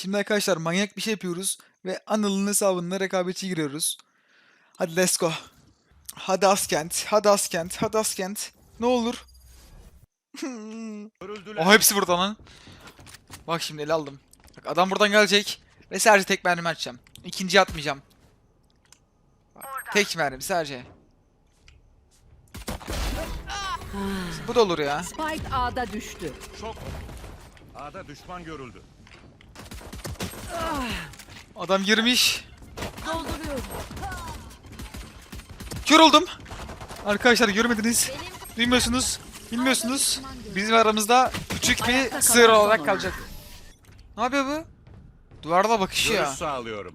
Şimdi arkadaşlar manyak bir şey yapıyoruz ve Anıl'ın hesabında rekabetçi giriyoruz. Hadi let's go. Hadi Askent, hadi Askent, hadi Askent. Ne olur. o hepsi burada lan. Bak şimdi ele aldım. Bak adam buradan gelecek ve sadece tek mermi atacağım. İkinciyi atmayacağım. Bak, tek mermi sadece. Bu da olur ya. Spike A'da düştü. Şok. A'da düşman görüldü. Adam girmiş. Dolduruyorum. Kör oldum. Arkadaşlar görmediniz. Bilmiyorsunuz. Bilmiyorsunuz. Bizim aramızda küçük bir sır olarak kalacak. Ne yapıyor bu? Duvarda bakışıyor. Görüş sağlıyorum.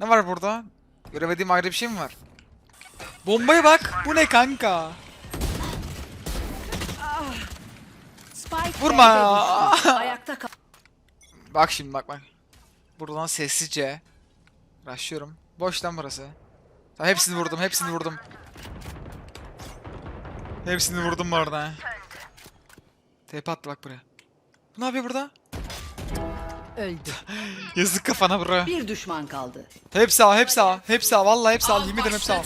Ne var burada? Göremediğim ayrı bir şey mi var? Bombaya bak. Bu ne kanka? Spike Vurma ya. Ayakta kal. Bak şimdi bak bak. Buradan sessizce. Rushlıyorum. Boş lan burası. Tamam, hepsini vurdum, hepsini vurdum. Hepsini vurdum bu arada. TP attı bak buraya. Bu ne yapıyor burada? Öldü. Yazık kafana bro. Bir düşman kaldı. Hepsi A, hepsi A, hepsi A. Vallahi hepsi A. Yemin ederim hepsi A.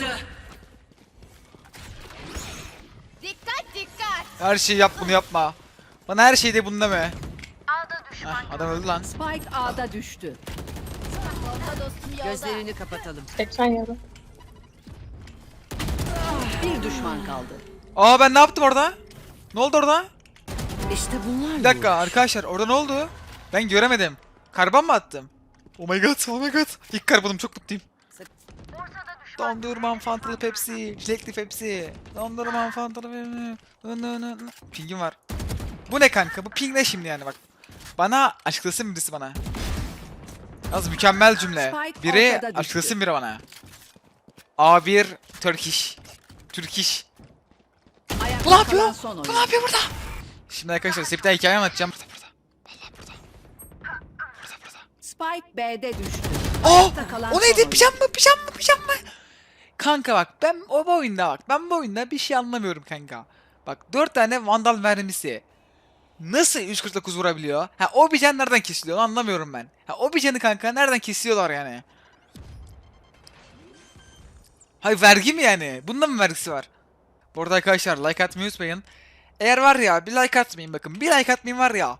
Dikkat dikkat. Her şeyi yap bunu yapma. Bana her şeyi de bunu deme. Heh, adam öldü lan. Spike A'da düştü. Gözlerini kapatalım. 80 yarı. Bir düşman kaldı. Aa ben ne yaptım orada? Ne oldu orada? İşte bunlar Bir dakika arkadaşlar orada ne oldu? Ben göremedim. Karban mı attım? Oh my god, oh my god. İlk karbonum çok mutluyum. Dondurmam fantalı Pepsi, çilekli Pepsi. Dondurmam fantalı Pepsi. Pingim var. Bu ne kanka? Bu ping ne şimdi yani bak. Bana açıklasın birisi bana. Az mükemmel cümle. Biri açıklasın biri bana. A1 Turkish. Turkish. Bu ne yapıyor? Bu ne yapıyor burada? Şimdi arkadaşlar size bir tane hikaye anlatacağım. Burada burada. Vallahi burada. Burada burada. Spike B'de düştü. Oh! O neydi? Pijam mı? Pijam mı? Pijam mı? Kanka bak ben o bu oyunda bak. Ben bu oyunda bir şey anlamıyorum kanka. Bak 4 tane vandal mermisi. Nasıl 149 vurabiliyor? Ha o bir can nereden kesiliyor? Anlamıyorum ben. Ha o bir canı kanka nereden kesiyorlar yani? Hayır vergi mi yani? Bunda mı vergisi var? Bu arada arkadaşlar like atmayı unutmayın. Eğer var ya bir like atmayın bakın. Bir like atmayın var ya.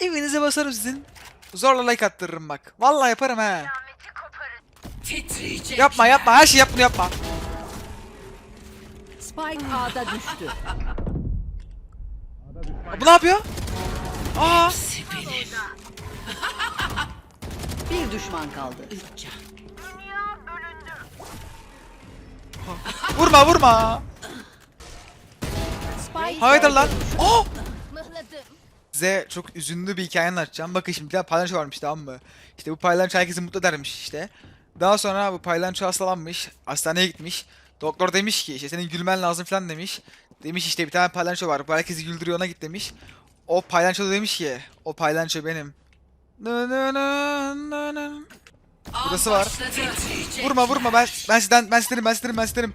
Evinize basarım sizin. Zorla like attırırım bak. Vallahi yaparım he. Yapma yapma her şey yap bunu yapma. Spike A'da düştü. Bu ne yapıyor? Aa! Bir düşman kaldı. Vurma vurma. Haydi lan. Oh! Size çok üzünlü bir hikaye anlatacağım. Bakın şimdi bir tane paylanço varmış tamam mı? İşte bu paylanço herkesi mutlu edermiş işte. Daha sonra bu paylanço hastalanmış. Hastaneye gitmiş. Doktor demiş ki işte senin gülmen lazım falan demiş. Demiş işte bir tane paylanço var. Bu herkesi güldürüyor ona git demiş. O paylanço da demiş ki o paylanço benim. Nı nı nı nı nı. Burası var. Vurma vurma ben ben sizden ben sizdenim ben sizdenim ben sizdenim.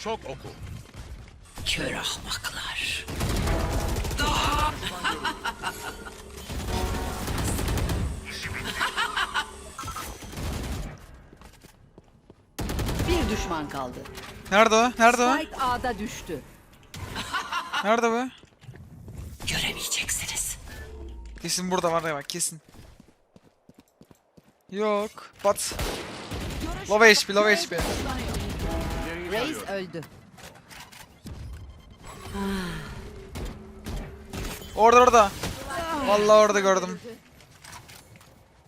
Şok oku. Kör ahmaklar. Düşman kaldı. Nerede o? Nerede o? Spike A'da düştü. Nerede bu? Göremeyeceksiniz. Kesin burada var ya bak kesin. Yok. Bat. Low HP, low HP. Reis öldü. Orada orada. Vallahi orada gördüm.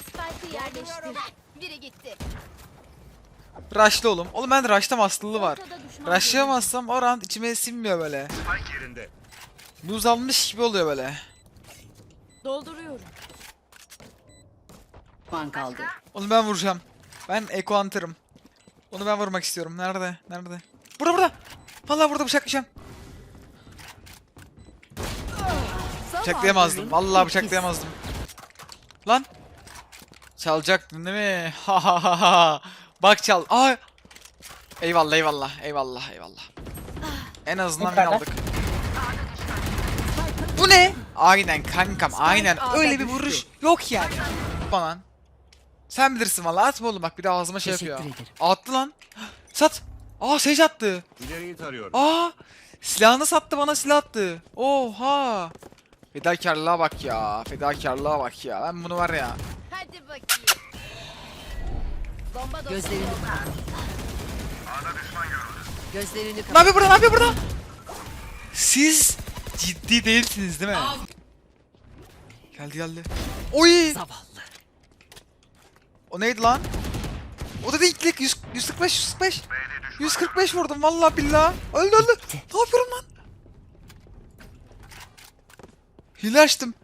Spike'ı yerleştir. Biri gitti. Rush'lı oğlum. Oğlum ben de Rush'ta maslılığı var. Rush'layamazsam o round içime sinmiyor böyle. Buz almış gibi oluyor böyle. Dolduruyorum. Düşman kaldı. Onu ben vuracağım. Ben Eko Hunter'ım. Onu ben vurmak istiyorum. Nerede? Nerede? Burada burada. Vallahi burada bıçaklayacağım. Bıçaklayamazdım. Vallahi bıçaklayamazdım. Lan. Çalacaktın değil mi? Ha ha ha ha. Bak çal. Aa. Eyvallah eyvallah. Eyvallah eyvallah. En azından win aldık. Bu ne? Aynen kankam aynen. Öyle bir vuruş yok yani. Lan. Sen bilirsin valla atma oğlum bak bir de ağzıma şey yapıyor. Attı lan. Sat. Aa Sage attı. İleriyi tarıyorum. Aa silahını sattı bana silah attı. Oha. Fedakarlığa bak ya. Fedakarlığa bak ya. Ben bunu var ya. Bomba Gözlerini kapat. Gözlerini Ne kapat. yapıyor burada? Ne yapıyor burada? Siz ciddi değilsiniz değil mi? Geldi geldi. Oy! Zavallı. O neydi lan? O da değil ilk 100, 145 145. 145 vurdum vallahi billahi. Öldü öldü. Ne yapıyorum lan? Hile açtım.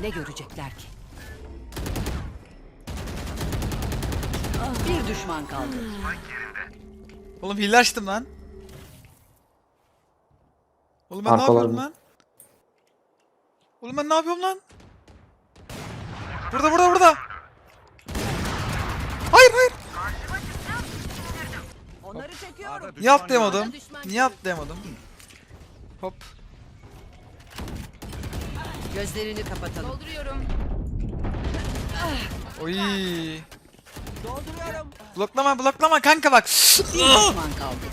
Ne görecekler ki? Bir düşman kaldı. Oğlum hile açtım lan. Oğlum ben ne yapıyorum lan? Oğlum ben ne yapıyorum lan? Burada burada burada. Hayır hayır. Onları çekiyorum. Niye atlayamadım? Niye atlayamadım? Hop. Gözlerini kapatalım. Dolduruyorum. Oy. Dolduruyorum. Bloklama bloklama kanka bak. Bir düşman kaldı.